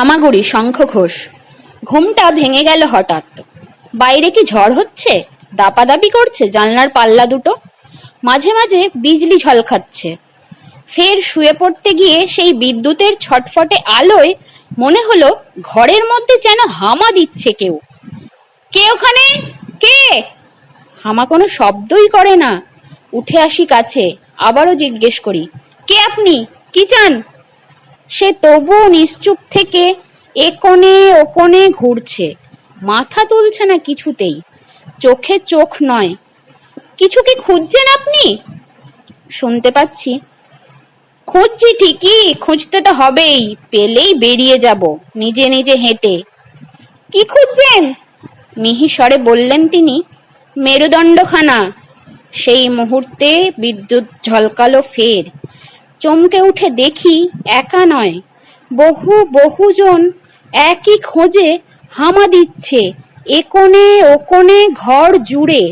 হামাগুড়ি শঙ্খ ঘোষ। ঘুমটা ভেঙে গেল হঠাৎ। বাইরে কি ঝড় হচ্ছে? দাপা দাপাদাপি করছে জানলার পাল্লা দুটো? মাঝে মাঝে বিজলি ঝলকাচ্ছে ফের শুয়ে পড়তে গিয়ে সেই বিদ্যুতের ছটফটে আলোয় মনে হলো ঘরের মধ্যে যেন হামা দিচ্ছে কেউ। কে ওখানে? কে? হামা কোনো শব্দই করে না। উঠে আসি কাছে, আবারও জিজ্ঞেস করি, কে আপনি? কি চান? সে তবুও নিশ্চুপ থেকে এ কোণে ও কোণে ঘুরছে। মাথা তুলছে না কিছুতেই। চোখে চোখ নয়। কিছু কি খুঁজছেন আপনি? শুনতে পাচ্ছি। খুঁজছি ঠিকই, খুঁজতে তো হবেই। পেলেই বেরিয়ে যাব, নিজে নিজে হেঁটে। কি খুঁজছেন? মিহি স্বরে বললেন তিনি। মেরুদণ্ডখানা। সেই মুহূর্তে বিদ্যুৎ ঝলকালো ফের। চমকে উঠে দেখি একা নয়। বহু বহুজন একই খোঁজে হামা দিচ্ছে একোণে ওকোণে ঘর জুড়ে।